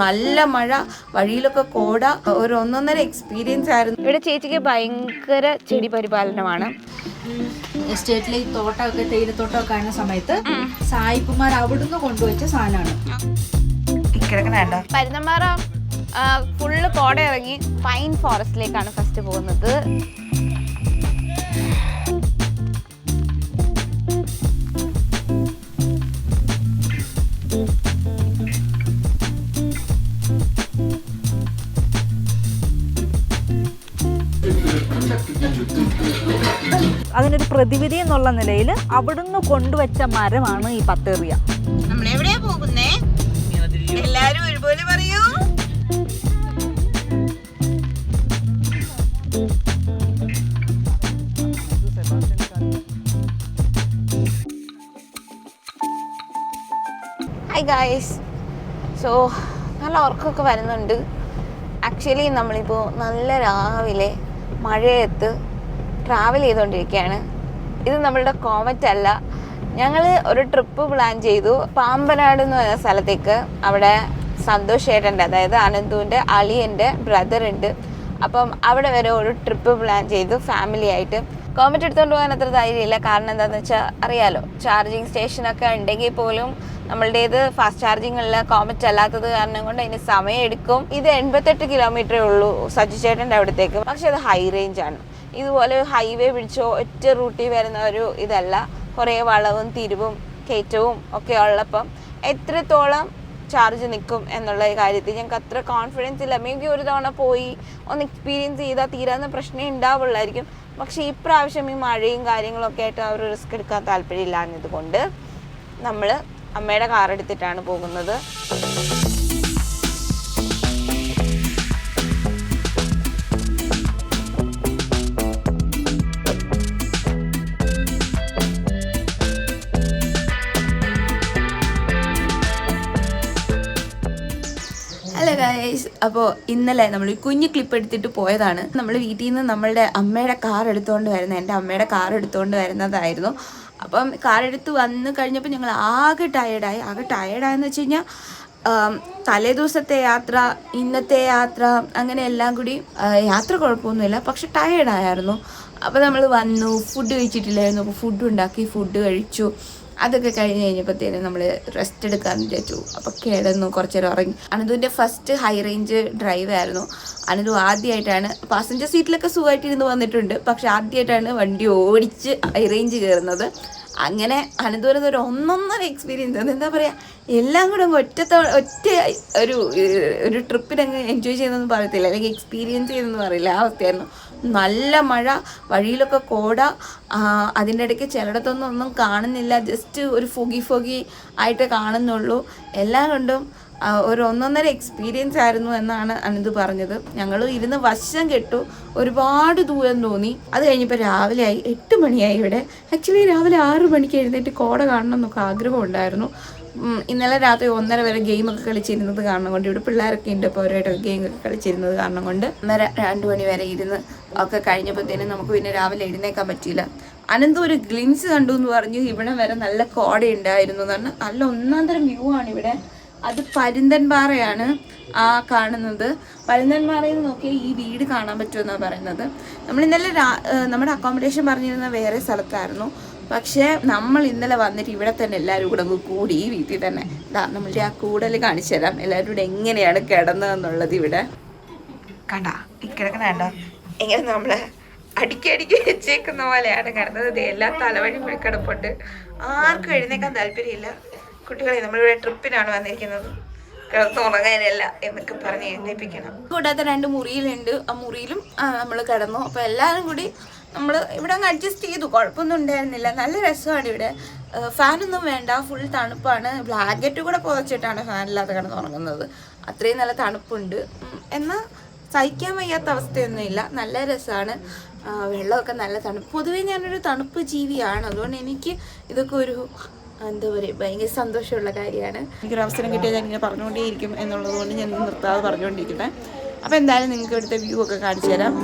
നല്ല മഴ വഴിയിലൊക്കെ കോട ഒരു ഒന്നൊന്നര എക്സ്പീരിയൻസ് ആയിരുന്നു. ഇവിടെ ചേച്ചിക്ക് ഭയങ്കര ചെടി പരിപാലനമാണ്. എസ്റ്റേറ്റിലെ ഈ തോട്ടമൊക്കെ തേയിലത്തോട്ടമൊക്കെ ആയിരുന്ന സമയത്ത് സായിപ്പുമാർ അവിടുന്ന് കൊണ്ടുവച്ച സാധനമാണ്. പരുന്നമാറ ഫുള്ള് കോട ഇറങ്ങി പൈൻ ഫോറസ്റ്റിലേക്കാണ് ഫസ്റ്റ് പോകുന്നത്. പ്രതിവിധി എന്നുള്ള നിലയിൽ അവിടുന്ന് കൊണ്ടുവച്ച മരമാണ് ഈ പത്തേറിയ. നമ്മൾ എവിടെയാ പോകുന്നേ? എല്ലാരും ഒരുപോലെ പറയൂ. ഹായ് ഗായ്സ് സോ നല്ല ഉറക്കമൊക്കെ വരുന്നുണ്ട്. ആക്ച്വലി നമ്മളിപ്പോൾ നല്ല രാവിലെ മഴയത്ത് ട്രാവൽ ചെയ്തുകൊണ്ടിരിക്കുകയാണ് ഇത് നമ്മളുടെ കോമറ്റ് അല്ല. ഞങ്ങൾ ഒരു ട്രിപ്പ് പ്ലാൻ ചെയ്തു. പാമ്പനാട് എന്ന് പറയുന്ന സ്ഥലത്തേക്ക് അവിടെ സന്തോഷ് ഏട്ടന്റെ അതായത് അനന്തുവിന്റെ അളിയന്റെ ബ്രദർ ഉണ്ട്. അപ്പം അവിടെ വരെ ഒരു ട്രിപ്പ് പ്ലാൻ ചെയ്തു ഫാമിലി ആയിട്ട്. കോമറ്റ് എടുത്തുകൊണ്ട് പോകാൻ അത്ര ധൈര്യമില്ല. കാരണം എന്താണെന്ന് വെച്ചാൽ അറിയാലോ ചാർജിങ് സ്റ്റേഷനൊക്കെ ഉണ്ടെങ്കിൽ പോലും നമ്മളുടേത് ഫാസ്റ്റ് ചാർജിങ് ഉള്ള കോമറ്റ് അല്ലാത്തത് കാരണം കൊണ്ട് അതിന് സമയം എടുക്കും ഇത് എൺപത്തെട്ട് കിലോമീറ്ററേ ഉള്ളൂ സജി ചേട്ടന്റെ അവിടത്തേക്ക്. പക്ഷെ അത് ഹൈ റേഞ്ച് ആണ്. ഇതുപോലെ ഹൈവേ പിടിച്ചോ ഒറ്റ റൂട്ടിൽ വരുന്ന ഒരു ഇതല്ല. കുറേ വളവും തിരിവും കയറ്റവും ഒക്കെ ഉള്ളപ്പം എത്രത്തോളം ചാർജ് നിൽക്കും എന്നുള്ള കാര്യത്തിൽ ഞങ്ങൾക്ക് അത്ര കോൺഫിഡൻസ് ഇല്ല. മേ ബി ഒരു തവണ പോയി ഒന്ന് എക്സ്പീരിയൻസ് ചെയ്താൽ തീരാവുന്ന പ്രശ്നം ഉണ്ടാവുള്ളായിരിക്കും. പക്ഷേ ഇപ്രാവശ്യം ഈ മഴയും കാര്യങ്ങളൊക്കെ ആയിട്ട് അവർ റിസ്ക് എടുക്കാൻ താല്പര്യമില്ലാഞ്ഞത് നമ്മൾ അമ്മയുടെ കാർ എടുത്തിട്ടാണ് പോകുന്നത്. അപ്പോൾ ഇന്നലെ നമ്മൾ കുഞ്ഞു ക്ലിപ്പ് എടുത്തിട്ട് പോയതാണ്. നമ്മൾ വീട്ടിൽ നിന്ന് നമ്മളുടെ അമ്മയുടെ കാർ എടുത്തുകൊണ്ട് വരുന്ന എന്റെ അമ്മയുടെ കാർ എടുത്തുകൊണ്ട് വരുന്നതായിരുന്നു. അപ്പം കാർ എടുത്ത് വന്ന് കഴിഞ്ഞപ്പോൾ ഞങ്ങൾ ആകെ ടയേർഡായി ആകെ ടയേർഡായെന്ന് വെച്ച് കഴിഞ്ഞാൽ തലേ ദിവസത്തെ യാത്ര ഇന്നത്തെ യാത്ര അങ്ങനെ എല്ലാം കൂടി യാത്ര കുഴപ്പമൊന്നുമില്ല. പക്ഷെ ടയേർഡായിരുന്നു അപ്പോൾ നമ്മൾ വന്നു ഫുഡ് കഴിച്ചിട്ടില്ലായിരുന്നു. അപ്പോൾ ഫുഡ് ഉണ്ടാക്കി ഫുഡ് കഴിച്ചു. അതൊക്കെ കഴിഞ്ഞ് കഴിഞ്ഞപ്പോഴത്തേനും നമ്മൾ റെസ്റ്റ് എടുക്കാമെന്ന് വിചാരിച്ചു. അപ്പോൾ കിടന്നു കുറച്ച് നേരം ഉറങ്ങി. അനന്തുവിന്റെ ഫസ്റ്റ് ഹൈ റേഞ്ച് ഡ്രൈവ് ആയിരുന്നു. അനന്തു ആദ്യമായിട്ടാണ് പാസഞ്ചർ സീറ്റിലൊക്കെ സുഖമായിട്ട് ഇരുന്ന് വന്നിട്ടുണ്ട്. പക്ഷെ ആദ്യമായിട്ടാണ് വണ്ടി ഓടിച്ച് ഹൈ റേഞ്ച് കയറുന്നത് അങ്ങനെ അനന്തപുരത്ത് ഒരു ഒന്നൊന്നര എക്സ്പീരിയൻസ് അത് എന്താ പറയുക എല്ലാം കൂടെ ഒറ്റത്ത ഒറ്റ ഒരു ഒരു ട്രിപ്പിനങ്ങ് എൻജോയ് ചെയ്തെന്ന് പറയത്തില്ല. അല്ലെങ്കിൽ എക്സ്പീരിയൻസ് ചെയ്തെന്ന് പറയില്ല. ആ അവസ്ഥയായിരുന്നു. നല്ല മഴ വഴിയിലൊക്കെ കോട അതിന്റെ ഇടയ്ക്ക് ചിലയിടത്തൊന്നും ഒന്നും കാണുന്നില്ല. ജസ്റ്റ് ഒരു ഫൊഗി ഫൊഗി ആയിട്ട് കാണുന്നുള്ളൂ. എല്ലാം കൊണ്ടും ഒരു ഒന്നൊന്നര എക്സ്പീരിയൻസ് ആയിരുന്നു എന്നാണ് അനന്ത് പറഞ്ഞത്. ഞങ്ങൾ ഇരുന്ന് വശം കെട്ടു. ഒരുപാട് ദൂരം തോന്നി. അത് കഴിഞ്ഞപ്പോൾ രാവിലെ ആയി എട്ട് മണിയായി ഇവിടെ. ആക്ച്വലി രാവിലെ ആറ് മണിക്ക് എഴുന്നേറ്റ് കോട കാണണം എന്നൊക്കെ ആഗ്രഹം ഉണ്ടായിരുന്നു ഇന്നലെ രാത്രി ഒന്നര വരെ ഗെയിമൊക്കെ കളിച്ചിരുന്നത് കാരണം കൊണ്ട് ഇവിടെ പിള്ളേരൊക്കെ ഉണ്ട് അപ്പോൾ അവരുമായിട്ടൊക്കെ ഗെയിമൊക്കെ കളിച്ചിരുന്നത് കാരണം കൊണ്ട് ഒന്നര രണ്ട് മണി വരെ ഇരുന്ന് ഒക്കെ കഴിഞ്ഞപ്പോഴത്തേനും നമുക്ക് പിന്നെ രാവിലെ എഴുന്നേക്കാൻ പറ്റിയില്ല. അനന്ത ഒരു ഗ്ലിംസ് കണ്ടു എന്ന് പറഞ്ഞു ഇവിടെ വരെ നല്ല കോട ഉണ്ടായിരുന്നു എന്ന് പറഞ്ഞാൽ നല്ല ഒന്നാം തരം വ്യൂ ആണ് ഇവിടെ. അത് പരുന്തൻപാറയാണ് ആ കാണുന്നത്. പരുന്തൻപാറയിൽ നിന്ന് നോക്കിയാൽ ഈ വീട് കാണാൻ പറ്റുമെന്നാണ് പറയുന്നത്. നമ്മൾ ഇന്നലെ നമ്മുടെ അക്കോമഡേഷൻ പറഞ്ഞിരുന്ന വേറെ സ്ഥലത്തായിരുന്നു. പക്ഷേ നമ്മൾ ഇന്നലെ വന്നിട്ട് ഇവിടെ തന്നെ എല്ലാവരും കൂടെ കൂടി ഈ വീട്ടിൽ തന്നെ. ദാ നമ്മളുടെ ആ കൂടൽ കാണിച്ചു തരാം. എല്ലാവരും കൂടെ എങ്ങനെയാണ് കിടന്നതെന്നുള്ളത് ഇവിടെ. കണ്ട കിടക്കണ കണ്ടോ? എങ്ങനെ നമ്മൾ അടിക്കി അടുക്കി വെച്ചേക്കുന്ന പോലെയാണ് കിടന്നത്. എല്ലാ തലവഴി കിടപ്പുണ്ട്. ആർക്കും എഴുന്നേക്കാൻ താല്പര്യമില്ല. കുട്ടികളെ നമ്മളിവിടെ ട്രിപ്പിനാണ് വന്നിരിക്കുന്നത്. കിടന്നുറങ്ങാനല്ല എന്നൊക്കെ പറഞ്ഞ് എഴുന്നേപ്പിക്കണം. കൂടാതെ രണ്ട് മുറിയിലുണ്ട്. ആ മുറിയിലും നമ്മൾ കിടന്നു. അപ്പോൾ എല്ലാവരും കൂടി നമ്മൾ ഇവിടെ അങ്ങ് അഡ്ജസ്റ്റ് ചെയ്തു. കുഴപ്പമൊന്നും ഉണ്ടായിരുന്നില്ല. നല്ല രസമാണ് ഇവിടെ. ഫാനൊന്നും വേണ്ട. ഫുൾ തണുപ്പാണ്. ബ്ലാങ്കറ്റ് കൂടെ പുതച്ചിട്ടാണ് ഫാനില്ലാതെ കിടന്നുറങ്ങുന്നത്. അത്രയും നല്ല തണുപ്പുണ്ട്. എന്നാൽ സഹിക്കാൻ വയ്യാത്ത അവസ്ഥയൊന്നുമില്ല. നല്ല രസമാണ്. വെള്ളമൊക്കെ നല്ല തണുപ്പ് പൊതുവേ ഞാനൊരു തണുപ്പ് ജീവിയാണ്. അതുകൊണ്ട് എനിക്ക് ഇതൊക്കെ ഒരു എന്താ പറയുക ഭയങ്കര സന്തോഷമുള്ള കാര്യമാണ്. എനിക്കൊരു അവസരം കിട്ടിയാൽ ഞാൻ ഇങ്ങനെ പറഞ്ഞുകൊണ്ടേയിരിക്കും എന്നുള്ളത് കൊണ്ട് ഞാൻ നിർത്താതെ പറഞ്ഞുകൊണ്ടിരിക്കുന്നത് അപ്പോൾ എന്തായാലും നിങ്ങൾക്ക് ഇവിടുത്തെ വ്യൂ ഒക്കെ കാണിച്ചു തരാം.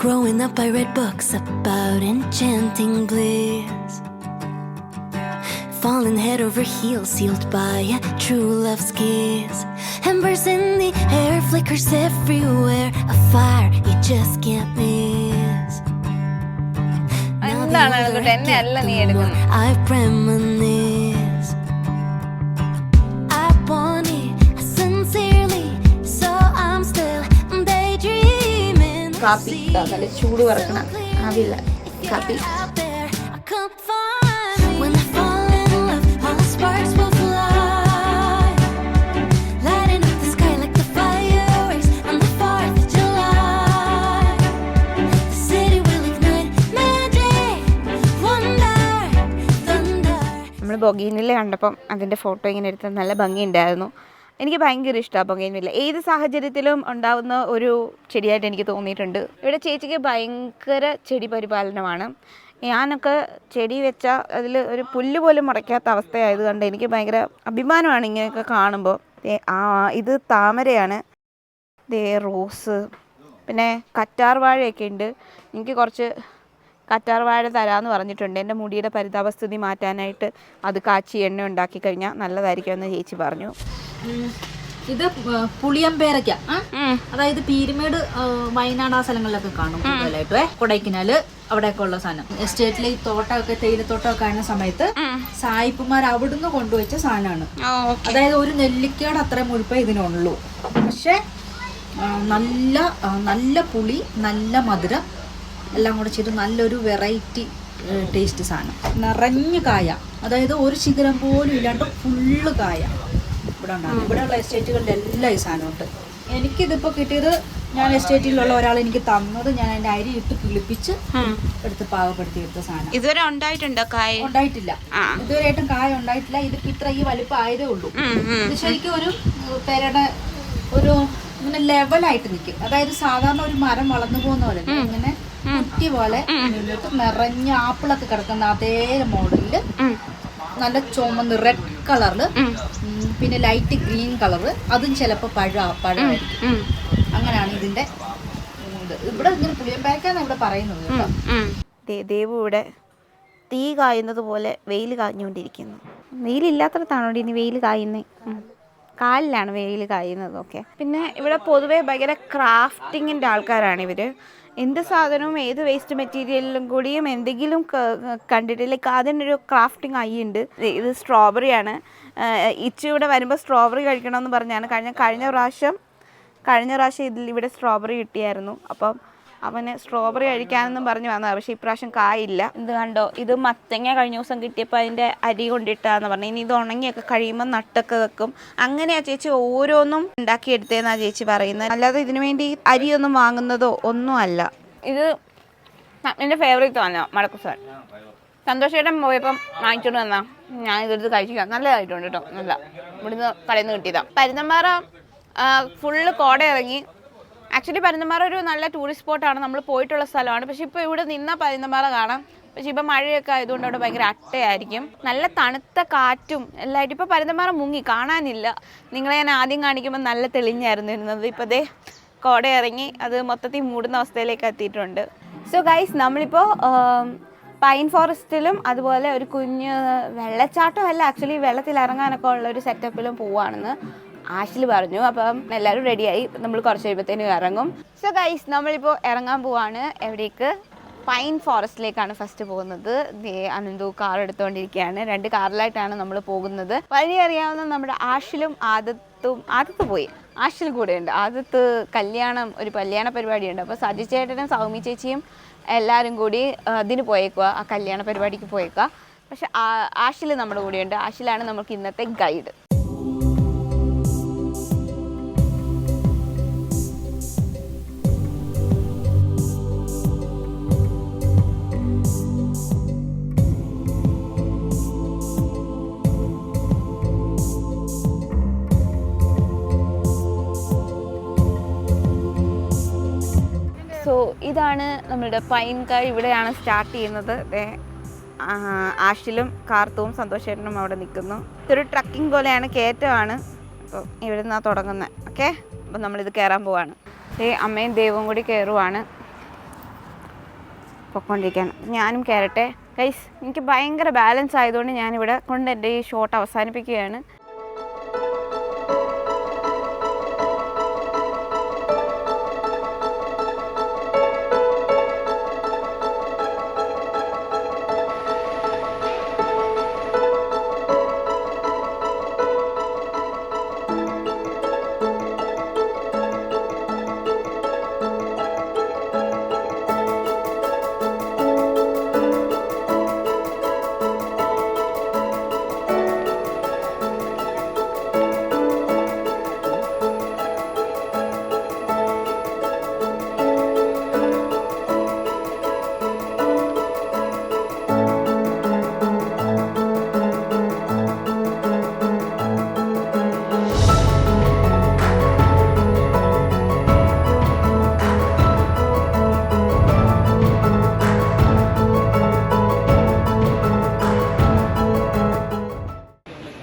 Growing up, I read books about enchanting bliss. falling head over heels, sealed by a true love's kiss. Embers in the air, flickers everywhere, a fire you just can't miss. Now the എന്താണ് older അതുകൊണ്ട് I എന്നെ get, അല്ല the നീ more എടുക്കുന്നത് City നല്ല ചൂട് വറക്കണം ആവില്ല കാപ്പി. നമ്മൾ ബൊഗീനിൽ കണ്ടപ്പം അതിന്റെ ഫോട്ടോ ഇങ്ങനെ എടുത്ത് നല്ല ഭംഗിയുണ്ടായിരുന്നു. എനിക്ക് ഭയങ്കര ഇഷ്ടമാണ് ബൊഗീനില്ല ഏത് സാഹചര്യത്തിലും ഉണ്ടാവുന്ന ഒരു ചെടിയായിട്ട് എനിക്ക് തോന്നിയിട്ടുണ്ട്. ഇവിടെ ചേച്ചിക്ക് ഭയങ്കര ചെടി പരിപാലനമാണ്. ഞാനൊക്കെ ചെടി വെച്ചാൽ അതിൽ ഒരു പുല്ല് പോലും മുടയ്ക്കാത്ത അവസ്ഥയായത് കൊണ്ട് എനിക്ക് ഭയങ്കര അഭിമാനമാണ് ഇങ്ങനെയൊക്കെ കാണുമ്പോൾ. ആ ഇത് താമരയാണ്. ദേ റോസ്. പിന്നെ കറ്റാർ വാഴയൊക്കെ ഉണ്ട്. എനിക്ക് കുറച്ച് കറ്റാർ വാഴ തരാമെന്ന് പറഞ്ഞിട്ടുണ്ട്. എന്റെ മുടിയുടെ പരിതാപസ്ഥിതി മാറ്റാനായിട്ട് അത് കാച്ചി എണ്ണ ഉണ്ടാക്കി കഴിഞ്ഞാൽ നല്ലതായിരിക്കുമെന്ന് ചേച്ചി പറഞ്ഞു. ഇത് പുളിയമ്പേരക്ക പുളിയമ്പേരയ്ക്ക അതായത് പീരുമേട് വയനാട് ആ സ്ഥലങ്ങളിലൊക്കെ കാണും കൂടുതലായിട്ട്. കൊടൈക്കനാല് അവിടെയൊക്കെ ഉള്ള സാധനം. എസ്റ്റേറ്റിലെ ഈ തോട്ടമൊക്കെ തേയിലത്തോട്ടമൊക്കെ ആയിരുന്ന സമയത്ത് സായിപ്പുമാർ അവിടുന്ന് കൊണ്ടുവച്ച സാധനമാണ്. അതായത് ഒരു നെല്ലിക്കയുടെ അത്രയും മുഴുപ്പേ ഇതിനുള്ളൂ. പക്ഷെ നല്ല നല്ല പുളി നല്ല മധുരം എല്ലാം കൂടെ ചെയ്ത് നല്ലൊരു വെറൈറ്റി ടേസ്റ്റ് സാധനം. നിറഞ്ഞ് കായ. അതായത് ഒരു ശിഖരം പോലും ഇല്ലാണ്ട് ഫുള്ള് കായ. ഇവിടെ ഉണ്ടാകും ഇവിടെയുള്ള എസ്റ്റേറ്റുകളിലെല്ലാം ഈ സാധനമുണ്ട് എനിക്കിതിപ്പോൾ കിട്ടിയത് ഞാൻ എസ്റ്റേറ്റിലുള്ള ഒരാൾ എനിക്ക് തന്നത് ഞാൻ എന്റെ അരി ഇട്ട് കിളിപ്പിച്ച് എടുത്ത് പാകപ്പെടുത്തി എടുത്ത സാധനം. ഇതുവരെ ഉണ്ടായിട്ടുണ്ടോ കായ? ഉണ്ടായിട്ടില്ല. ഇതുവരെയായിട്ടും കായ ഉണ്ടായിട്ടില്ല. ഇതിപ്പോ ഇത്ര ഈ വലിപ്പം ആയതേ ഉള്ളൂ. ഇത് ശരിക്കും ഒരു പേരുടെ ഒരു ഇങ്ങനെ ലെവലായിട്ട് നിൽക്കും. അതായത് സാധാരണ ഒരു മരം വളർന്നു പോകുന്ന പോലെ ഇങ്ങനെ കുറ്റി പോലെ നിറഞ്ഞ ആപ്പിളൊക്കെ കിടക്കുന്ന അതേ മോഡലിൽ നല്ല ചുമന്ന് റെഡ് കളറിൽ പിന്നെ ലൈറ്റ് ഗ്രീൻ കളർ അതും ചിലപ്പോൾ പഴ പഴമായിരിക്കും. അങ്ങനെയാണ് ഇതിന്റെ ഇത്. ഇവിടെ ഇങ്ങനെ പുളിയമ്പേക്കാന്ന് ഇവിടെ പറയുന്നത് കേട്ടോ. ദേവു ഇവിടെ തീ കായുന്നത് പോലെ വെയിൽ കാഞ്ഞുകൊണ്ടിരിക്കുന്നു. വെയിലില്ലാത്തടത്താണോ ഇനി വെയിൽ കായുന്നേ? കാലിലാണ് വെയിൽ കായുന്നതൊക്കെ പിന്നെ ഇവിടെ പൊതുവേ ഭയങ്കര ക്രാഫ്റ്റിങ്ങിന്റെ ആൾക്കാരാണ് ഇവർ എന്ത് സാധനവും ഏത് വേസ്റ്റ് മെറ്റീരിയലിലും കൂടിയും എന്തെങ്കിലും കണ്ടിട്ട് ലൈക്ക് അതിനൊരു ക്രാഫ്റ്റിംഗ് ഐ ഉണ്ട് ഇത് സ്ട്രോബെറിയാണ് ഇച്ചു ഇവിടെ വരുമ്പോൾ സ്ട്രോബെറി കഴിക്കണമെന്ന് പറഞ്ഞാണ്. കഴിഞ്ഞ കഴിഞ്ഞ പ്രാവശ്യം കഴിഞ്ഞ പ്രാവശ്യം ഇതിൽ ഇവിടെ സ്ട്രോബെറി കിട്ടിയായിരുന്നു. അപ്പം അവന് സ്ട്രോബെറി കഴിക്കാനെന്നും പറഞ്ഞു വന്നതാണ് പക്ഷേ ഇപ്രാവശ്യം കായില്ല ഇത് കണ്ടോ? ഇത് മത്തങ്ങ കഴിഞ്ഞ ദിവസം കിട്ടിയപ്പോൾ അതിന്റെ അരി കൊണ്ടിട്ടാന്ന് പറഞ്ഞു. ഇനി ഇത് ഉണങ്ങിയൊക്കെ കഴിയുമ്പോൾ നട്ടൊക്കെ വെക്കും. അങ്ങനെയാ ചേച്ചി ഓരോന്നും ഉണ്ടാക്കിയെടുത്തേന്നാ ചേച്ചി പറയുന്നത്. അല്ലാതെ ഇതിനു വേണ്ടി അരിയൊന്നും വാങ്ങുന്നതോ ഒന്നും അല്ല. ഇത് എന്റെ ഫേവറേറ്റ് ആണ് മടക്കുസാൻ സന്തോഷേട്ടൻ പോയപ്പം വാങ്ങിച്ചോണ്ട് വന്നാ. ഞാൻ ഇതെടുത്ത് കഴിച്ചു നല്ലതായിട്ടുണ്ട് കേട്ടോ നല്ല. ഇവിടുന്ന് കടയിൽ നിന്ന് കിട്ടിയതാ പരുന്നമ്പാറ ഫുള്ള് കോട ഇറങ്ങി. ആക്ച്വലി പരുന്തമാറ ഒരു നല്ല ടൂറിസ്റ്റ് സ്പോട്ടാണ് നമ്മൾ പോയിട്ടുള്ള സ്ഥലമാണ്. പക്ഷേ ഇപ്പോൾ ഇവിടെ നിന്ന പരുന്തമാറ കാണാം. പക്ഷെ ഇപ്പം മഴയൊക്കെ ആയതുകൊണ്ട് അവിടെ ഭയങ്കര അട്ടയായിരിക്കും. നല്ല തണുത്ത കാറ്റും എല്ലായിട്ടും ഇപ്പോൾ പരുന്തമാറ മുങ്ങി. കാണാനില്ല. നിങ്ങളെ ഞാൻ ആദ്യം കാണിക്കുമ്പോൾ നല്ല തെളിഞ്ഞായിരുന്നു ഇരുന്നത്. ഇപ്പോൾ ദേ കോട ഇറങ്ങി അത് മൊത്തത്തിൽ മൂടുന്ന അവസ്ഥയിലേക്ക് എത്തിയിട്ടുണ്ട്. സോ ഗൈസ് നമ്മളിപ്പോൾ പൈൻ ഫോറസ്റ്റിലും അതുപോലെ ഒരു കുഞ്ഞ് വെള്ളച്ചാട്ടമല്ല ആക്ച്വലി വെള്ളത്തിൽ ഇറങ്ങാനൊക്കെ ഉള്ള ഒരു സെറ്റപ്പിലും പോവാണെന്ന്. ആഷിൽ പറഞ്ഞു. അപ്പം എല്ലാവരും റെഡിയായി നമ്മൾ കുറച്ച് കഴിയുമ്പോഴത്തേനും ഇറങ്ങും. സോ ഗൈസ് നമ്മളിപ്പോൾ ഇറങ്ങാൻ പോവാണ്. എവിടേക്ക്? പൈൻ ഫോറസ്റ്റിലേക്കാണ് ഫസ്റ്റ് പോകുന്നത്. അനന്തു കാർ എടുത്തുകൊണ്ടിരിക്കുകയാണ് രണ്ട് കാറിലായിട്ടാണ് നമ്മൾ പോകുന്നത്. വഴി അറിയാവുന്ന നമ്മുടെ ആഷിലും ആദത്തും ആദത്ത് പോയി. ആഷിൽ കൂടെയുണ്ട്. ആദത്ത് കല്യാണം ഒരു കല്യാണ പരിപാടിയുണ്ട്. അപ്പോൾ സജി ചേട്ടനും സൗമി ചേച്ചിയും എല്ലാവരും കൂടി അതിന് പോയേക്കുക ആ കല്യാണ പരിപാടിക്ക് പോയേക്കുക പക്ഷെ ആഷിൽ നമ്മുടെ കൂടെയുണ്ട്. ആഷിലാണ് നമുക്ക് ഇന്നത്തെ ഗൈഡ് ഇതാണ് നമ്മുടെ പൈൻകായ് ഇവിടെയാണ് സ്റ്റാർട്ട് ചെയ്യുന്നത്. ആഷിലും കാർത്തവും സന്തോഷേട്ടനും അവിടെ നിൽക്കുന്നു. ഇതൊരു ട്രക്കിംഗ് പോലെയാണ് കയറ്റമാണ്. അപ്പോൾ ഇവിടെ നിന്നാണ് തുടങ്ങുന്നത് ഓക്കെ? അപ്പം നമ്മളിത് കയറാൻ പോവാണ്. ദേ അമ്മയും ദൈവവും കൂടി കയറുവാണ്. പൊക്കോണ്ടിരിക്കുകയാണ് ഞാനും കയറട്ടെ. ഗൈസ് എനിക്ക് ഭയങ്കര ബാലൻസ് ആയതുകൊണ്ട് ഞാനിവിടെ കൊണ്ട് എന്റെ ഈ ഷോട്ട് അവസാനിപ്പിക്കുകയാണ്.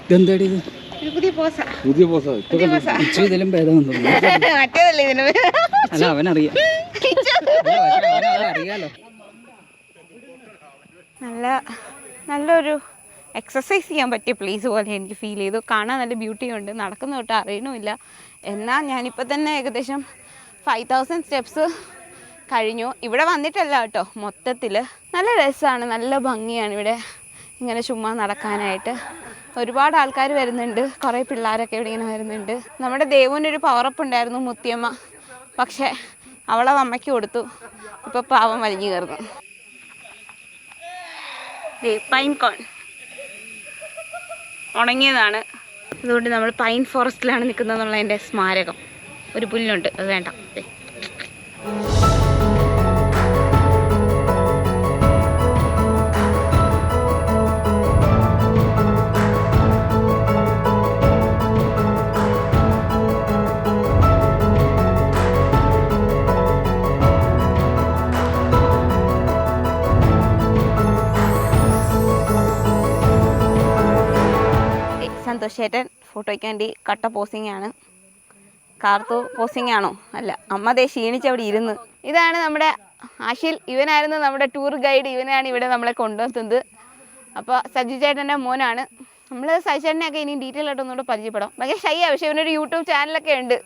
ഇതെന്താടി ഇത്? പുതിയ പോസ. പുതിയ പോസ. ഇതിലും ഭേദം തോന്നുന്നു. മറ്റേതല്ലേ ഇതിന്? അല്ല അവനറിയാം. അറിയാലോ അവനറിയാലോ നല്ല നല്ലൊരു എക്സസൈസ് ചെയ്യാൻ പറ്റിയ പ്ലേസ് പോലെ എനിക്ക് ഫീൽ ചെയ്തു. കാണാൻ നല്ല ബ്യൂട്ടി ഉണ്ട്. നടക്കുന്ന തൊട്ട് അറിയണമില്ല. എന്നാൽ ഞാനിപ്പോൾ തന്നെ ഏകദേശം ഫൈവ് തൗസൻഡ് സ്റ്റെപ്സ് കഴിഞ്ഞു. ഇവിടെ വന്നിട്ടല്ല കേട്ടോ. മൊത്തത്തിൽ നല്ല രസമാണ് നല്ല ഭംഗിയാണ് ഇവിടെ ഇങ്ങനെ ചുമ്മാ നടക്കാനായിട്ട്. ഒരുപാട് ആൾക്കാർ വരുന്നുണ്ട്. കുറേ പിള്ളേരൊക്കെ ഇവിടെ ഇങ്ങനെ വരുന്നുണ്ട്. നമ്മുടെ ദേവുവിനൊരു പവറപ്പ് ഉണ്ടായിരുന്നു മുത്തിയമ്മ. പക്ഷേ അവളെ അമ്മയ്ക്ക് കൊടുത്തു. ഇപ്പോൾ പാവം വലിഞ്ഞു കയറുന്നു. പൈൻ കോൺ ഉണങ്ങിയതാണ്. അതുകൊണ്ട് നമ്മൾ പൈൻ ഫോറസ്റ്റിലാണ് നിൽക്കുന്നത് എന്നുള്ളതിന്റെ സ്മാരകം. ഒരു പുല്ലുണ്ട്. അത് വേണ്ട. ദേ. ഏയ് സന്തോഷ് ചേട്ടൻ ഫോട്ടോയ്ക്ക് വേണ്ടി കട്ട പോസിംഗ് ആണ്. കാർത്തു പോസിംഗ് ആണോ? അല്ല അമ്മ ദേ ക്ഷീണിച്ച് അവിടെ ഇരുന്ന്. ഇതാണ് നമ്മുടെ ആഷിൽ. ഇവനായിരുന്നു നമ്മുടെ ടൂർ ഗൈഡ് ഇവനാണ് ഇവിടെ നമ്മളെ കൊണ്ടുവന്നത്. അപ്പോൾ സജു ചേട്ടന്റെ മോനാണ്. നമ്മൾ സജു ചേട്ടനെയൊക്കെ ഇനി ഡീറ്റെയിൽ ആയിട്ട് ഒന്നുകൂടെ പരിചയപ്പെടാം. ഭയങ്കര ഷൈ പക്ഷേ ഇവനൊരു യൂട്യൂബ് ചാനലൊക്കെ ഉണ്ട്.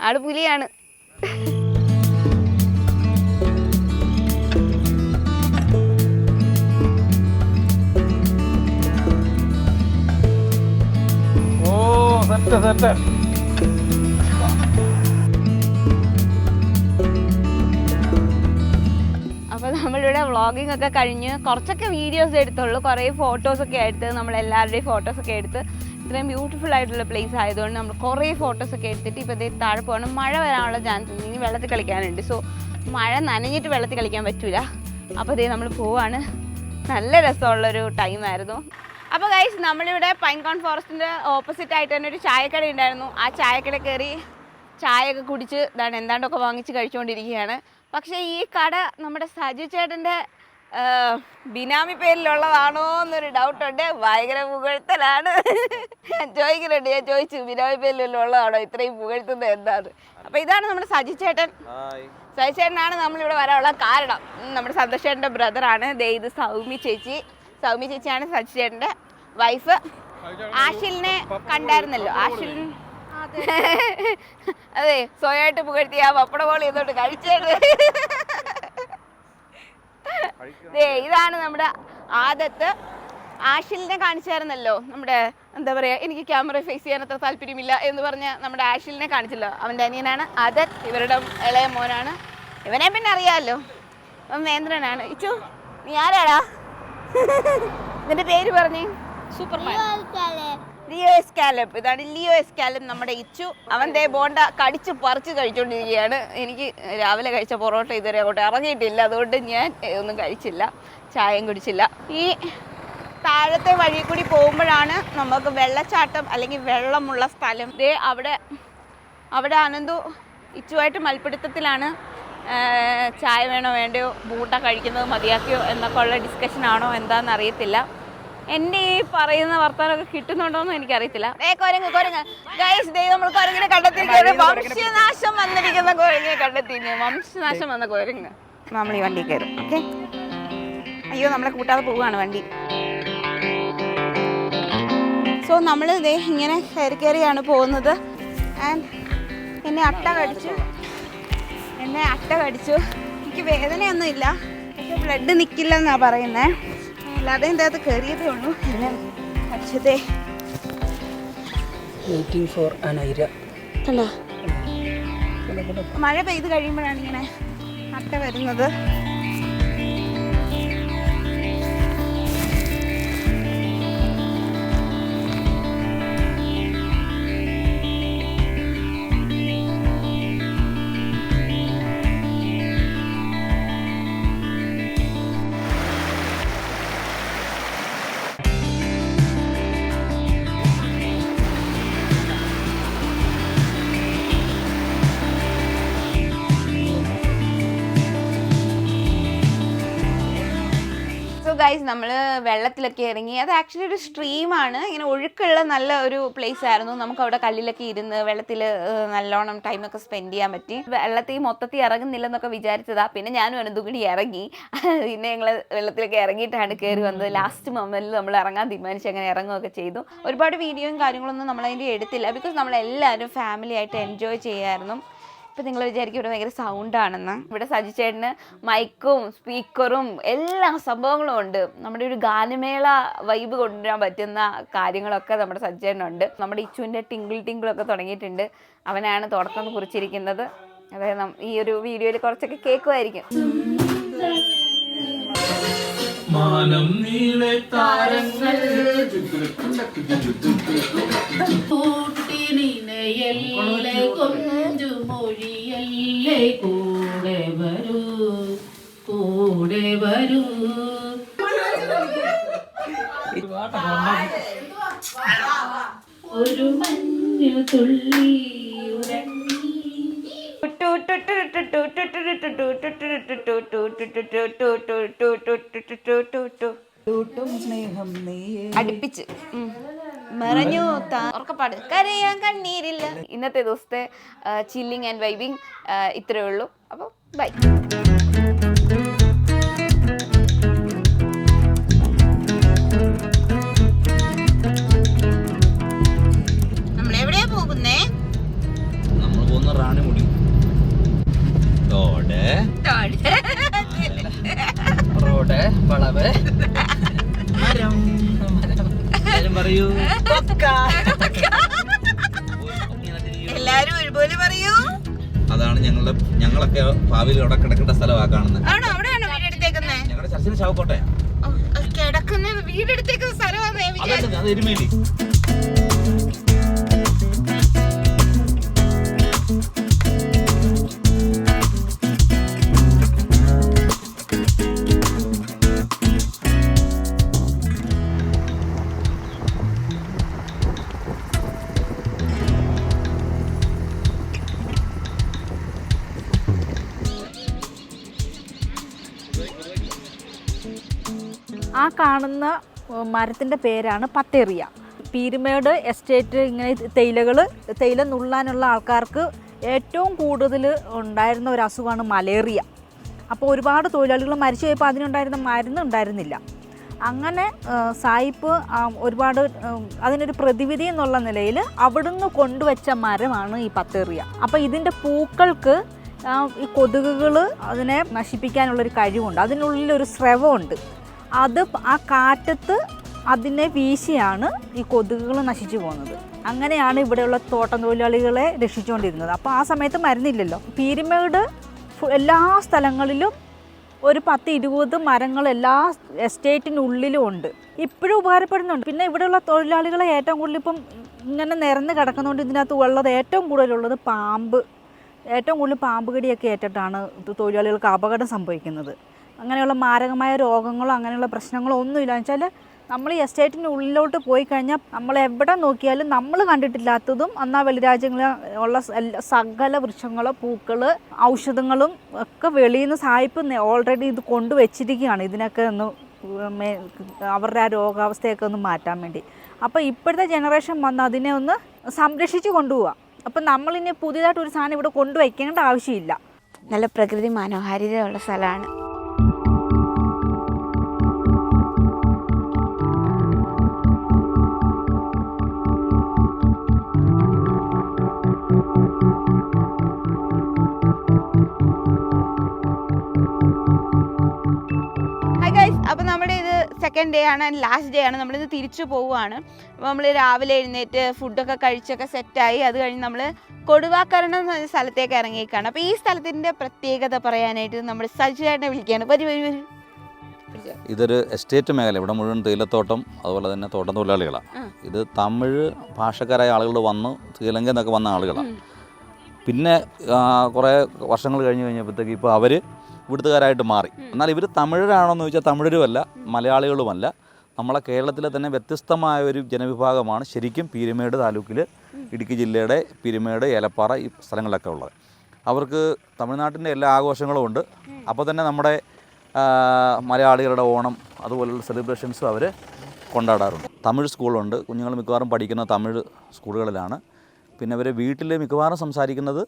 ആൾ പുലിയാണ്. സെറ്റ് അപ്പോൾ നമ്മളിവിടെ വ്ളോഗിംഗ് ഒക്കെ കഴിഞ്ഞ് കുറച്ചൊക്കെ വീഡിയോസ് എടുത്തുള്ളൂ. കുറേ ഫോട്ടോസൊക്കെ എടുത്ത് നമ്മൾ എല്ലാവരുടെയും ഫോട്ടോസൊക്കെ എടുത്ത് ഇത്രയും ബ്യൂട്ടിഫുൾ ആയിട്ടുള്ള പ്ലേസ് ആയതുകൊണ്ട് നമ്മൾ കുറേ ഫോട്ടോസൊക്കെ എടുത്തിട്ട് ഇപ്പോൾ ഇതേ താഴെ പോകണം മഴ വരാനുള്ള ചാൻസ് ഉണ്ട്. ഇനി വെള്ളത്തിൽ കളിക്കാനുണ്ട്. സോ മഴ നനഞ്ഞിട്ട് വെള്ളത്തിൽ കളിക്കാൻ പറ്റില്ല അപ്പോൾ ഇതേ നമ്മൾ പോവാണ്. നല്ല രസമുള്ളൊരു ടൈമായിരുന്നു അപ്പോൾ ഗൈസ് നമ്മളിവിടെ പൈൻകോൺ ഫോറസ്റ്റിന്റെ ഓപ്പോസിറ്റ് ആയിട്ട് തന്നെ ഒരു ചായക്കട ഉണ്ടായിരുന്നു ആ ചായക്കട കയറി ചായയൊക്കെ കുടിച്ച് ഇതാണ് എന്താണ്ടൊക്കെ വാങ്ങിച്ച് കഴിച്ചുകൊണ്ടിരിക്കുകയാണ് പക്ഷേ ഈ കട നമ്മുടെ സജു ചേട്ടന്റെ ബിനാമി പേരിലുള്ളതാണോ എന്നൊരു ഡൗട്ടുണ്ട് ഭയങ്കര പുകഴ്ത്തലാണ്. ഞാൻ ചോദിക്കുന്നുണ്ട് ഞാൻ ചോദിച്ചു ബിനാമി പേരിലുള്ളതാണോ? ഇത്രയും പുകഴ്ത്തുന്നത് എന്താണ് അപ്പൊ ഇതാണ് നമ്മുടെ സജി ചേട്ടൻ. സജി ചേട്ടനാണ് നമ്മളിവിടെ വരാനുള്ള കാരണം. നമ്മുടെ സന്തോഷ് ചേട്ടന്റെ ബ്രദറാണ് ദേ ഇത് സൗമി ചേച്ചി. സൗമി ചേച്ചിയാണ് സജി ചേട്ടന്റെ വൈഫ് ആഷിലിനെ കണ്ടായിരുന്നല്ലോ? ആഷിൽ അതെ സ്വയമായിട്ട് പുകഴ്ത്തി ആ പപ്പട പോളി എന്തോട്ട് കഴിച്ചത് ഇതാണ് നമ്മുടെ ആദത്ത്. ആഷിലിനെ കാണിച്ചായിരുന്നല്ലോ നമ്മുടെ എന്താ പറയാ എനിക്ക് ക്യാമറ ഫേസ് ചെയ്യാൻ അത്ര താല്പര്യമില്ല എന്ന് പറഞ്ഞ നമ്മുടെ ആഷിലിനെ കാണിച്ചല്ലോ. അവന്റെ അനിയനാണ് ആദത്ത്. ഇവരുടെ ഇളയ മോനാണ്. ഇവനെ പിന്നെ അറിയാമല്ലോ. അവൻ വേന്ദ്രനാണ് ഇച്ചു നീ ആരാടാ? നിന്റെ പേര് പറഞ്ഞേ? ലിയോ എസ്കാലപ്പ് ഇതാണ് ലിയോ എസ്കാലപ്പ് നമ്മുടെ ഇച്ചു. അവൻ ദേ ബോണ്ട കടിച്ച് പറിച്ച് കഴിച്ചുകൊണ്ടിരിക്കുകയാണ് എനിക്ക് രാവിലെ കഴിച്ച പൊറോട്ട ഇതുവരെ അങ്ങോട്ട് ഇറങ്ങിയിട്ടില്ല അതുകൊണ്ട് ഞാൻ ഒന്നും കഴിച്ചില്ല. ചായയും കുടിച്ചില്ല. ഈ താഴത്തെ വഴി കൂടി പോകുമ്പോഴാണ് നമുക്ക് വെള്ളച്ചാട്ടം അല്ലെങ്കിൽ വെള്ളമുള്ള സ്ഥലം. ദേ അവിടെ അവിടെ അനന്തു ഇച്ചുവായിട്ട് മൽപ്പിടുത്തത്തിലാണ്. ചായ വേണോ വേണ്ടയോ ബൂട്ട കഴിക്കുന്നത് മതിയാക്കിയോ എന്നൊക്കെ ഉള്ള ഡിസ്കഷൻ ആണോ എന്താണെന്ന് അറിയത്തില്ല. എന്റെ ഈ പറയുന്ന വർത്തമാനമൊക്കെ കിട്ടുന്നുണ്ടോ എന്ന് എനിക്കറിയത്തില്ല. ഏ കൊരങ്ങ് കൊരങ്ങ്. ഗൈസ് ദേ നമ്മൾ കൊരങ്ങിനെ കണ്ടെത്തിയിരിക്കുകയാണ്. വംശനാശം വന്നിരിക്കുന്ന കുരങ്ങിനെ കണ്ടെത്തി വംശനാശം വന്ന കുരങ്ങ്. നമ്മൾ ഈ വണ്ടി കയറും ഓക്കെ? അയ്യോ നമ്മളെ കൂട്ടാതെ പോവുകയാണ് വണ്ടി. സോ നമ്മൾ ഇതേ ഇങ്ങനെ കയറി കയറിയാണ് പോകുന്നത്. ആൻഡ് എന്നെ അട്ട കടിച്ചു. എന്നെ അട്ട കടിച്ചു. എനിക്ക് വേദനയൊന്നും ഇല്ല പക്ഷെ ബ്ലഡ് നിൽക്കില്ലെന്നാണ് പറയുന്നത് അല്ലാതെ എന്റെ അത് കയറിയതേ ഉള്ളൂ. എന്നെ കടിച്ചതേ. Waiting for അനൈര. കണ്ടോ മഴ പെയ്ത് കഴിയുമ്പോഴാണ് ഇങ്ങനെ അട്ട വരുന്നത്. ഗൈസ് നമ്മൾ വെള്ളത്തിലൊക്കെ ഇറങ്ങി അത് ആക്ച്വലി ഒരു സ്ട്രീമാണ് ഇങ്ങനെ ഒഴുക്കുള്ള നല്ല ഒരു പ്ലേസ് ആയിരുന്നു. നമുക്ക് അവിടെ കല്ലിലൊക്കെ ഇരുന്ന് വെള്ളത്തിൽ നല്ലോണം ടൈമൊക്കെ സ്പെൻഡ് ചെയ്യാൻ പറ്റി. വെള്ളത്തിൽ മൊത്തത്തിൽ ഇറങ്ങുന്നില്ലെന്നൊക്കെ വിചാരിച്ചതാ. പിന്നെ ഞാനും അനന്തും കൂടി ഇറങ്ങി. പിന്നെ ഞങ്ങൾ വെള്ളത്തിലൊക്കെ ഇറങ്ങിയിട്ടാണ് കയറി വന്നത്. ലാസ്റ്റ് മൊമെന്റിൽ നമ്മൾ ഇറങ്ങാൻ തീരുമാനിച്ച് അങ്ങനെ ഇറങ്ങുകയൊക്കെ ചെയ്തു. ഒരുപാട് വീഡിയോയും കാര്യങ്ങളൊന്നും നമ്മളതിന്റെ എടുത്തില്ല ബിക്കോസ് നമ്മളെല്ലാവരും ഫാമിലി ആയിട്ട് എൻജോയ് ചെയ്യായിരുന്നു. ഇപ്പം നിങ്ങൾ വിചാരിക്കും ഇവിടെ ഭയങ്കര സൗണ്ടാണെന്ന് ഇവിടെ സജി ചേട്ടന് മൈക്കും സ്പീക്കറും എല്ലാ സംഭവങ്ങളും ഉണ്ട്. നമ്മുടെ ഒരു ഗാനമേള വൈബ് കൊണ്ടുവരാൻ പറ്റുന്ന കാര്യങ്ങളൊക്കെ നമ്മുടെ സജി ചേട്ടനുണ്ട്. നമ്മുടെ ഇച്ചുവിന്റെ ടിങ്കിൾ ടിങ്കിളൊക്കെ തുടങ്ങിയിട്ടുണ്ട്. അവനാണ് തുടക്കം കുറിച്ചിരിക്കുന്നത്. അതായത് ഈ ഒരു വീഡിയോയിൽ കുറച്ചൊക്കെ കേൾക്കുമായിരിക്കും. മാനം നീളെ താരങ്ങൾ. കൂട്ടിനിനയല്ലേ കൊഞ്ചു മൊഴിയല്ലേ കൂടെ വരൂ കൂടെ വരൂ. ഒരു മഞ്ഞു തുള്ളി അടുപ്പിച്ച്. മറഞ്ഞു താ- ഉറക്കപ്പാട്. കരയാൻ കണ്ണീരില്ല. ഇന്നത്തെ ദിവസത്തെ ചില്ലിങ് ആൻഡ് വൈബിങ് ഇത്രയേ ഉള്ളൂ. അപ്പോൾ ബൈ നമ്മൾ എവിടെയാ പോകുന്നേ? നമ്മൾ പോകുന്ന റാണിമുടി. തോടെ. റോഡ് വളവ്. മരം എല്ലാരും പറയൂ. എല്ലാരും ഒരുപോലെ പറയൂ. അതാണ് ഞങ്ങളുടെ ഞങ്ങളൊക്കെ ഭാവിയിൽ ഇവിടെ കിടക്കേണ്ട സ്ഥലമാ കാണുന്നത്. ആണോ? അവിടെയാണോ വീടെടുത്തേക്കുന്നേ ഞങ്ങളുടെ ചർച്ചിന് ശവക്കോട്ടയാ കിടക്കുന്ന വീടെടുത്തേക്കുന്ന സ്ഥലമാണ് ഞാൻ കാണുന്ന മരത്തിന്റെ പേരാണ് പത്തേറിയ. പീരുമേട് എസ്റ്റേറ്റ് ഇങ്ങനെ തേയിലകൾ തേയില നുള്ളാനുള്ള ആൾക്കാർക്ക് ഏറ്റവും കൂടുതൽ ഉണ്ടായിരുന്ന ഒരു അസുഖമാണ് മലേറിയ. അപ്പോൾ ഒരുപാട് തൊഴിലാളികൾ മരിച്ചു പോയപ്പോൾ അതിനുണ്ടായിരുന്ന മരുന്ന് ഉണ്ടായിരുന്നില്ല. അങ്ങനെ സായിപ്പ് ഒരുപാട് അതിനൊരു പ്രതിവിധി എന്നുള്ള നിലയിൽ അവിടുന്ന് കൊണ്ടുവച്ച മരമാണ് ഈ പത്തേറിയ. അപ്പോൾ ഇതിന്റെ പൂക്കൾക്ക് ഈ കൊതുകുകൾ അതിനെ നശിപ്പിക്കാനുള്ളൊരു കഴിവുണ്ട്. അതിനുള്ളിൽ ഒരു സ്രവമുണ്ട്. അത് ആ കാറ്റത്ത് അതിനെ വീശിയാണ് ഈ കൊതുകുകൾ നശിച്ചു പോകുന്നത്. അങ്ങനെയാണ് ഇവിടെയുള്ള തോട്ടം തൊഴിലാളികളെ രക്ഷിച്ചുകൊണ്ടിരുന്നത്. അപ്പോൾ ആ സമയത്ത് മരുന്നില്ലല്ലോ. പീരിമേട് എല്ലാ സ്ഥലങ്ങളിലും ഒരു പത്ത് ഇരുപത് മരങ്ങൾ എല്ലാ എസ്റ്റേറ്റിനുള്ളിലും ഉണ്ട്. ഇപ്പോഴും ഉപകാരപ്പെടുന്നുണ്ട്. പിന്നെ ഇവിടെയുള്ള തൊഴിലാളികളെ ഏറ്റവും കൂടുതൽ ഇപ്പം ഇങ്ങനെ നിരന്ന് കിടക്കുന്നതുകൊണ്ട് ഇതിനകത്ത് ഉള്ളത് ഏറ്റവും കൂടുതലുള്ളത് പാമ്പ്. ഏറ്റവും കൂടുതൽ പാമ്പ് കടിയൊക്കെ ഏറ്റിട്ടാണ് തൊഴിലാളികൾക്ക് അപകടം സംഭവിക്കുന്നത്. അങ്ങനെയുള്ള മാരകമായ രോഗങ്ങളോ അങ്ങനെയുള്ള പ്രശ്നങ്ങളോ ഒന്നുമില്ല. എന്ന് വെച്ചാൽ നമ്മൾ ഈ എസ്റ്റേറ്റിന്റെ ഉള്ളിലോട്ട് പോയി കഴിഞ്ഞാൽ നമ്മൾ എവിടെ നോക്കിയാലും നമ്മൾ കണ്ടിട്ടില്ലാത്തതും എന്നാൽ വെളിരാജ്യങ്ങളിൽ ഉള്ള സകല വൃക്ഷങ്ങളോ പൂക്കൾ ഔഷധങ്ങളും ഒക്കെ വെളിയിൽ നിന്ന് സായിപ്പ് ഓൾറെഡി ഇത് കൊണ്ടുവച്ചിരിക്കുകയാണ് ഇതിനൊക്കെ ഒന്ന് അവരുടെ ആ രോഗാവസ്ഥയൊക്കെ ഒന്ന് മാറ്റാൻ വേണ്ടി. അപ്പോൾ ഇപ്പോഴത്തെ ജനറേഷൻ വന്ന് അതിനെ ഒന്ന് സംരക്ഷിച്ച് കൊണ്ടുപോവുക അപ്പം നമ്മളിനി പുതിയതായിട്ട് ഒരു സാധനം ഇവിടെ കൊണ്ടുവയ്ക്കേണ്ട ആവശ്യമില്ല. നല്ല പ്രകൃതി മനോഹാരിതയുള്ള സ്ഥലമാണ്. സെക്കൻഡ് ഡേ ആണ് ലാസ്റ്റ് ഡേ ആണ്. നമ്മളിത് തിരിച്ചു പോവുകയാണ്. അപ്പോൾ നമ്മൾ രാവിലെ എഴുന്നേറ്റ് ഫുഡൊക്കെ കഴിച്ചൊക്കെ സെറ്റായി അത് കഴിഞ്ഞ് നമ്മൾ കൊടുവാക്കരണം എന്ന് പറഞ്ഞ സ്ഥലത്തേക്ക് ഇറങ്ങിയേക്കാണ് അപ്പോൾ ഈ സ്ഥലത്തിന്റെ പ്രത്യേകത പറയാനായിട്ട് നമ്മൾ സജിചേട്ടനെ വിളിക്കുകയാണ്. വരി വരി വരും. ഇതൊരു എസ്റ്റേറ്റ് മേഖല. ഇവിടെ മുഴുവൻ തേയിലത്തോട്ടം അതുപോലെ തന്നെ തോട്ടം തൊഴിലാളികളാണ് ഇത് തമിഴ് ഭാഷക്കാരായ ആളുകൾ വന്ന് ശ്രീലങ്കയിൽ നിന്നൊക്കെ വന്ന ആളുകളാണ് പിന്നെ കുറേ വർഷങ്ങൾ കഴിഞ്ഞ് കഴിഞ്ഞപ്പോഴത്തേക്ക് ഇപ്പോൾ അവർ ഇവിടുത്തുകാരായിട്ട് മാറി. എന്നാൽ ഇവർ തമിഴരാണോ എന്ന് ചോദിച്ചാൽ തമിഴരുമല്ല മലയാളികളുമല്ല. നമ്മളെ കേരളത്തിലെ തന്നെ വ്യത്യസ്തമായ ഒരു ജനവിഭാഗമാണ് ശരിക്കും പീരുമേട് താലൂക്കിൽ ഇടുക്കി ജില്ലയുടെ പീരുമേട് ഏലപ്പാറ ഈ സ്ഥലങ്ങളിലൊക്കെ ഉള്ളത്. അവർക്ക് തമിഴ്നാട്ടിന്റെ എല്ലാ ആഘോഷങ്ങളും ഉണ്ട്. അപ്പോൾ തന്നെ നമ്മുടെ മലയാളികളുടെ ഓണം അതുപോലുള്ള സെലിബ്രേഷൻസും അവർ കൊണ്ടാടാറുണ്ട്. തമിഴ് സ്കൂളുണ്ട്. കുഞ്ഞുങ്ങൾ മിക്കവാറും പഠിക്കുന്ന തമിഴ് സ്കൂളുകളിലാണ്. പിന്നെ അവർ വീട്ടിൽ മിക്കവാറും സംസാരിക്കുന്നത്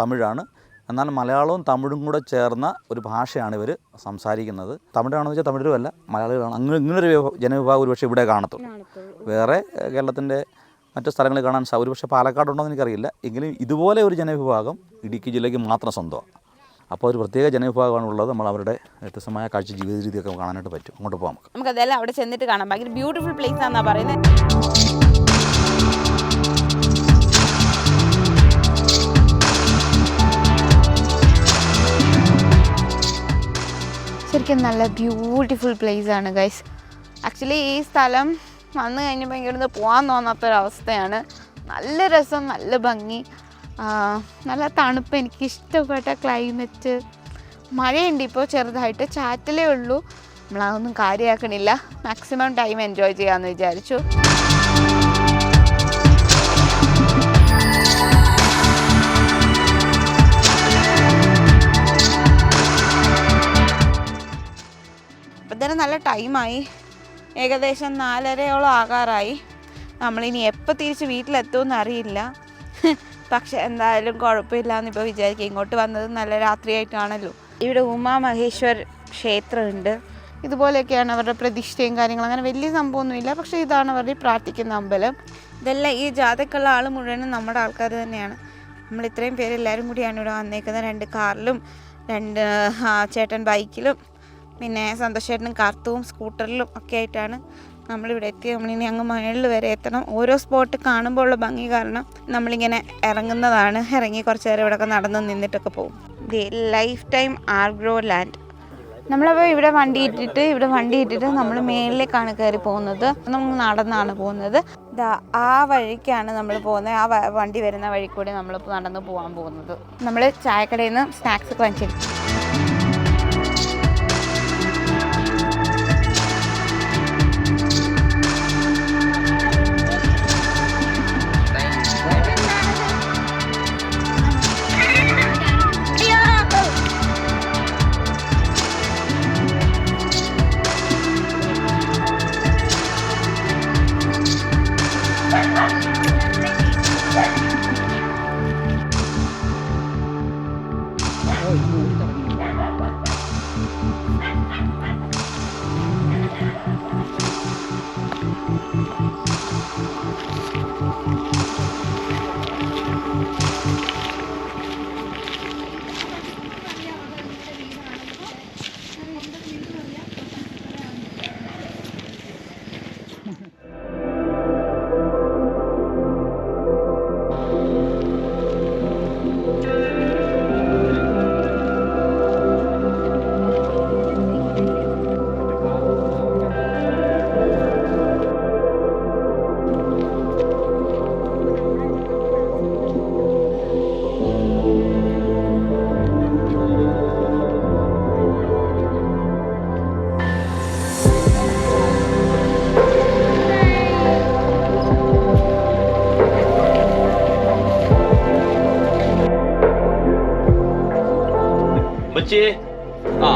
തമിഴാണ്. എന്നാൽ മലയാളവും തമിഴും കൂടെ ചേർന്ന ഒരു ഭാഷയാണ് ഇവർ സംസാരിക്കുന്നത്. തമിഴാണെന്ന് വെച്ചാൽ തമിഴരുമല്ല മലയാളികളാണ്. അങ്ങനെ ഇങ്ങനൊരു വിഭ- ജനവിഭാഗം ഒരുപക്ഷെ ഇവിടെ കാണത്തുള്ളൂ. വേറെ കേരളത്തിന്റെ മറ്റു സ്ഥലങ്ങളിൽ കാണാൻ ഒരുപക്ഷെ പാലക്കാടുണ്ടോ എന്ന് എനിക്കറിയില്ല. എങ്കിലും ഇതുപോലെ ഒരു ജനവിഭാഗം ഇടുക്കി ജില്ലയ്ക്ക് മാത്രം സ്വന്തമാണ്. അപ്പോൾ ഒരു പ്രത്യേക ജനവിഭാഗമാണ് ഉള്ളത്. നമ്മൾ അവരുടെ വ്യത്യസ്തമായ കാഴ്ച ജീവിത രീതിയൊക്കെ കാണാനായിട്ട് പറ്റും. അങ്ങോട്ട് പോകാം നമുക്ക്. നമുക്ക് അതെല്ലാം അവിടെ ചെന്നിട്ട് കാണാം. ഭയങ്കര ബ്യൂട്ടിഫുൾ പ്ലേസ് ആണെന്നാണ് പറയുന്നത് ശരിക്കും നല്ല ബ്യൂട്ടിഫുൾ പ്ലേസ് ആണ് ഗൈസ് ആക്ച്വലി ഈ സ്ഥലം വന്നു കഴിഞ്ഞപ്പോൾ ഇവിടുന്ന് പോകാൻ തോന്നാത്തൊരവസ്ഥയാണ്. നല്ല രസം നല്ല ഭംഗി. നല്ല തണുപ്പ്. എനിക്ക് ഇഷ്ടപ്പെട്ട ക്ലൈമറ്റ് മഴയുണ്ട് ഇപ്പോൾ ചെറുതായിട്ട്. ചാറ്റലേ ഉള്ളൂ. നമ്മളതൊന്നും കാര്യമാക്കണില്ല മാക്സിമം ടൈം എൻജോയ് ചെയ്യാമെന്ന് വിചാരിച്ചു. ടൈമായി. ഏകദേശം നാലരയോളം ആകാറായി. നമ്മളിനി എപ്പോൾ തിരിച്ച് വീട്ടിലെത്തുമെന്ന് അറിയില്ല പക്ഷെ എന്തായാലും കുഴപ്പമില്ല എന്നിപ്പോൾ വിചാരിക്കുക ഇങ്ങോട്ട് വന്നത് നല്ല രാത്രിയായിട്ടാണല്ലോ. ഇവിടെ ഉമാ മഹേശ്വർ ക്ഷേത്രമുണ്ട്. ഇതുപോലെയൊക്കെയാണ് അവരുടെ പ്രതിഷ്ഠയും കാര്യങ്ങളും. അങ്ങനെ വലിയ സംഭവമൊന്നുമില്ല. പക്ഷേ ഇതാണ് അവരുടെ പ്രാർത്ഥിക്കുന്ന അമ്പലം. ഇതെല്ലാം ഈ ജാതക്കുള്ള ആൾ മുഴുവനും നമ്മുടെ ആൾക്കാർ തന്നെയാണ്. നമ്മൾ ഇത്രയും പേര് എല്ലാവരും കൂടിയാണ് ഇവിടെ വന്നേക്കുന്നത്. രണ്ട് കാറിലും രണ്ട് ചേട്ടൻ ബൈക്കിലും. പിന്നെ സന്തോഷേട്ടനും കാർത്തുവും സ്കൂട്ടറിലും ഒക്കെ ആയിട്ടാണ് നമ്മളിവിടെ എത്തി നമ്മളിനി അങ്ങ് മുകളിൽ വരെ എത്തണം. ഓരോ സ്പോട്ട് കാണുമ്പോൾ ഉള്ള ഭംഗി കാരണം നമ്മളിങ്ങനെ ഇറങ്ങുന്നതാണ്. ഇറങ്ങി കുറച്ച് നേരം ഇവിടെയൊക്കെ നടന്ന് നിന്നിട്ടൊക്കെ പോകും. The life time agro land നമ്മളപ്പോൾ ഇവിടെ വണ്ടി ഇട്ടിട്ട് ഇവിടെ വണ്ടി ഇട്ടിട്ട് നമ്മൾ മേളിലേക്കാണ് കയറി പോകുന്നത്. നമ്മൾ നടന്നാണ് പോകുന്നത്. ആ വഴിക്കാണ് നമ്മൾ പോകുന്നത്. ആ വണ്ടി വരുന്ന വഴി കൂടി നമ്മളിപ്പോൾ നടന്ന് പോകാൻ പോകുന്നത്. നമ്മൾ ചായക്കടയിൽ നിന്ന് സ്നാക്സ് വാങ്ങിച്ചെടുക്കും ബച്ചേ ആ.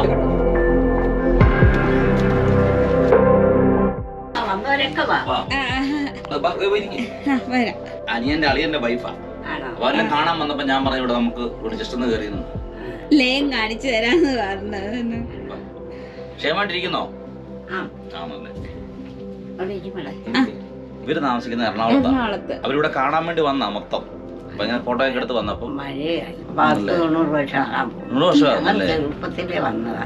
വന്നവരൊക്കെ വാ. വാ. ബാ, ഏ, ഇരിക്ക്. വരാം അനിയന്റെ അളിയന്റെ വൈഫാ ആണോ? അവരെ കാണാൻ വന്നപ്പോ ഞാൻ പറഞ്ഞു ഇവിടെ നമുക്ക് ഇവിടെ ജസ്റ്റ് ഒന്ന് കയറി നിന്ന്. ലേം കാണിച്ചു തരാന്ന് പറഞ്ഞത് ക്ഷേമായിട്ടിരിക്കുന്നോ ആണല്ലേ. ഇവർ താമസിക്കുന്ന എറണാകുളത്താണ് എറണാകുളത്ത്. അവരിവിടെ കാണാൻ വേണ്ടി വന്നാ മൊത്തം. അപ്പൊ ഞാൻ ഫോട്ടോ ഒക്കെ എടുത്ത് വന്നപ്പോ. മഴയായി. പത്ത് തൊണ്ണൂറ് വർഷം ആകാൻ പോകും ചെറുപ്പത്തിലേ വന്നതാ.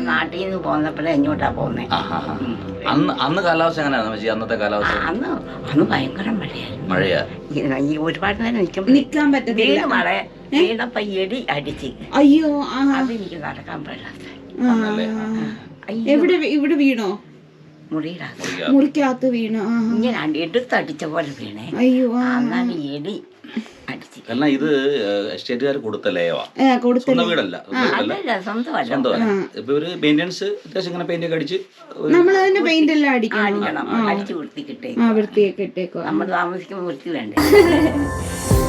നാട്ടിൽ നിന്ന് പോന്നപ്പോഴേ എങ്ങോട്ടാ പോന്നേ. അന്ന് അന്ന് കാലാവസ്ഥ എങ്ങനെയായിരുന്നു ചേച്ചി അന്നത്തെ കാലാവസ്ഥ? അന്ന് അന്ന് ഭയങ്കര മഴയായിരുന്നു. മഴയാ? ഈ- ഒരുപാട് നേരം നിൽക്കാൻ വീട് മഴ വീണപ്പോ ഇടി അടിച്ച്. അയ്യോ അത് എനിക്ക് നടക്കാൻ പറ്റാത്ത എവിടെ ഇവിടെ വീണോ? മുറിയിലാത്ത മുറിക്കകത്ത്. വീണു. ഇങ്ങനെ എടുത്തടിച്ച പോലെ വീണേ. അയ്യോ ഇടി അടിച്ച് കാരണം ഇത് എസ്റ്റേറ്റുകാർ കൊടുത്ത കൊടുത്തല്ലേ സ്വന്തം വീടല്ല സ്വന്തം സ്വന്തമല്ല ഇപ്പൊ ഇവർ മെയിന്റെനൻസ് അത്യാവശ്യം ഇങ്ങനെ പെയിന്റ് ഒക്കെ അടിച്ച് നമ്മൾ തന്നെ പെയിന്റ് എല്ലാം അടിക്കണം. അടിച്ചു വൃത്തിക്കിട്ടേ ആ വൃത്തിയൊക്കെ ഇട്ടേക്കോ നമ്മൾ താമസിക്കുമ്പോൾ വൃത്തി വേണ്ടേ?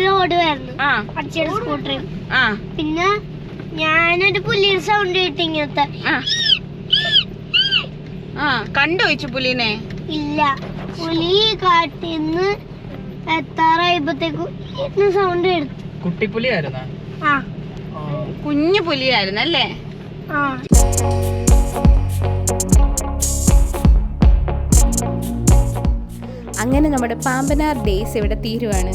സ്കൂട്ടറിൽ ഓടുമായിരുന്നു ആ. അച്ഛയുടെ സ്കൂട്ടറിൽ ആ. പിന്നെ ഞാനൊരു പുലിയുടെ സൗണ്ട് കേട്ട് ഇങ്ങനത്തെ ആ. ആ കണ്ടു വെച്ചു പുലിനെ? ഇല്ല. പുലി കാട്ടിന്ന് എത്താറായപ്പോഴത്തേക്കും സൗണ്ട് എടുത്തു കുട്ടിപ്പുലിയായിരുന്നാ? ആ. കുഞ്ഞു പുലിയായിരുന്നു അല്ലേ? ആ. അങ്ങനെ നമ്മുടെ പാമ്പനാർ ഡേയ്സ് ഇവിടെ തീരുവാണ്.